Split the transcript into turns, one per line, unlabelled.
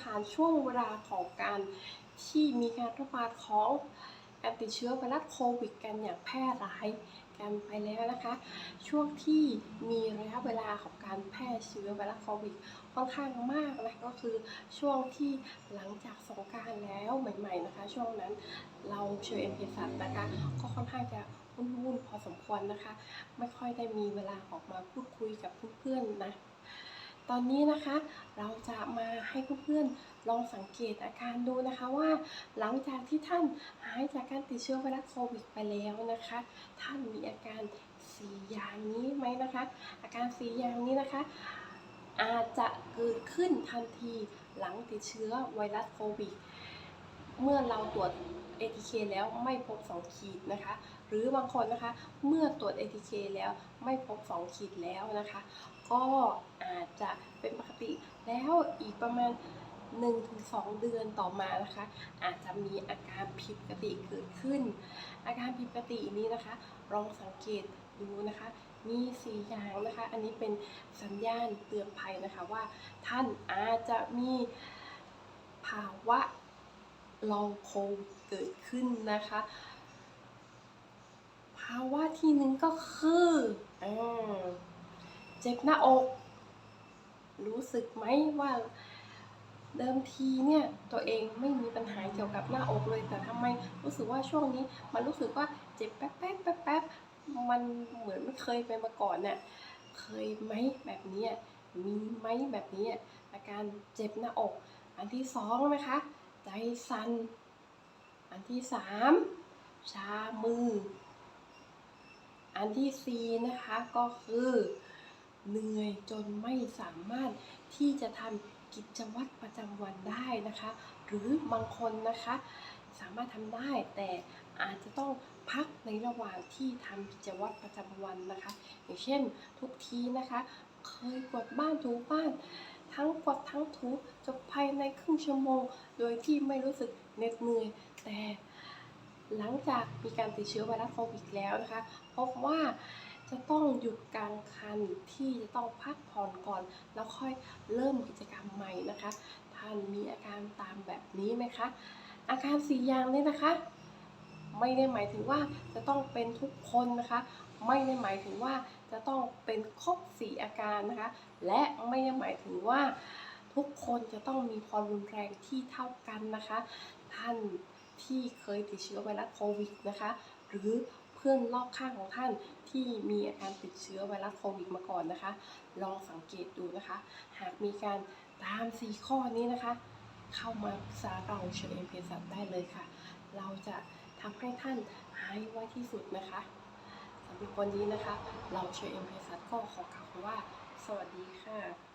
ผ่านช่วงเวลาของการที่มีการระบาดของการติดเชื้อไวรัสโควิดกันอย่างแพร่หลายกันไปแล้วนะคะ ช่วงที่มีระยะเวลาของการแพร่เชื้อไวรัสโควิดค่อนข้างมากนะก็คือช่วงที่หลังจากสงการแล้วใหม่ ๆนะคะ ช่วงนั้นเราเชอเอ็มเพสัตนะคะก็ค่อนข้างจะวุ่นๆพอสมควรนะคะ ไม่ค่อยได้มีเวลาออกมาพูดคุยกับเพื่อนๆนะ ตอนนี้นะคะเราจะมาให้เพื่อนๆลองสังเกตอาการดูนะคะว่า หลังจากที่ท่านหายจากการติดเชื้อไวรัสโควิดไปแล้วนะคะ ท่านมีอาการสีอย่างนี้ไหมนะคะ อาการสีอย่างนี้นะคะ อาจจะเกิดขึ้นทันทีหลังติดเชื้อไวรัสโควิดเมื่อเราตรวจ ATK แล้วไม่พบ 2 ขีดนะคะ หรือบางคนนะคะ เมื่อตรวจ ATK แล้วไม่พบ 2 ขีดแล้วนะคะ ก็อาจจะเป็นปกติแล้วอีกประมาณ 1-2 เดือนต่อมานะคะ อาจจะมีอาการผิดปกติเกิดขึ้น อาการผิดปกตินี้นะคะ ลองสังเกตดูนะคะ มีสีอย่างนะคะ อันนี้เป็นสัญญาณเตือนภัยนะคะว่าท่านอาจจะมีภาวะ ลองโควิดเกิดขึ้นนะคะ ภาวะที่หนึ่งก็คืออเจ็บหน้าอก รู้สึกไหมว่าเดิมทีเนี่ยตัวเองไม่มีปัญหาเกี่ยวกับหน้าอกเลย แต่ทำไมรู้สึกว่าช่วงนี้ มันรู้สึกว่าเจ็บแป๊บแป๊บแป๊บแป๊บมันเหมือนไม่เคยเป็นมาก่อนเนี่ยเคยไหมแบบนี้มีไหมแบบนี้อาการเจ็บหน้าอก อันที่สองนะคะ ใจสั่น อันที่สามชามือ อันที่สี่นะคะก็คือเหนื่อยจนไม่สามารถที่จะทำกิจวัตรประจำวันได้นะคะ หรือบางคนนะคะสามารถทำได้แต่อาจจะต้องพักในระหว่างที่ทำกิจวัตรประจำวันนะคะ อย่างเช่นทุกทีนะคะ เคยกวาดบ้านถูบ้าน ทั้งกวาดทั้งถูจบภายในครึ่งชั่วโมง โดยที่ไม่รู้สึกเหน็ดเหนื่อย แต่หลังจากมีการติดเชื้อไวรัสโควิดแล้วนะคะ พบว่าจะต้องหยุดกลางคันที่จะต้องพักผ่อนก่อน แล้วค่อยเริ่มกิจกรรมใหม่นะคะ ท่านมีอาการตามแบบนี้ไหมคะ อาการสี่อย่างนี้นะคะ ไม่ได้หมายถึงว่าจะต้องเป็นทุกคนนะคะ ไม่ได้หมายถึงว่า จะต้องเป็นครบสี่อาการนะคะ และไม่ได้หมายถึงว่าทุกคนจะต้องมีความรุนแรงที่เท่ากันนะคะ ท่านที่เคยติดเชื้อไวรัสโควิดนะคะ หรือเพื่อนรอบข้างของท่านที่มีอาการติดเชื้อไวรัสโควิดมาก่อนนะคะ ลองสังเกตดูนะคะ หากมีการตามสี่ข้อนี้นะคะ เข้ามาปรึกษาเราเชอเอมเพสัตได้เลยค่ะ เราจะทำให้ท่านหายไวที่สุดนะคะ สำหรับวันนี้นะคะ เราเชอเอ็มเพสัตก็ขอกล่าวคำว่า สวัสดีค่ะ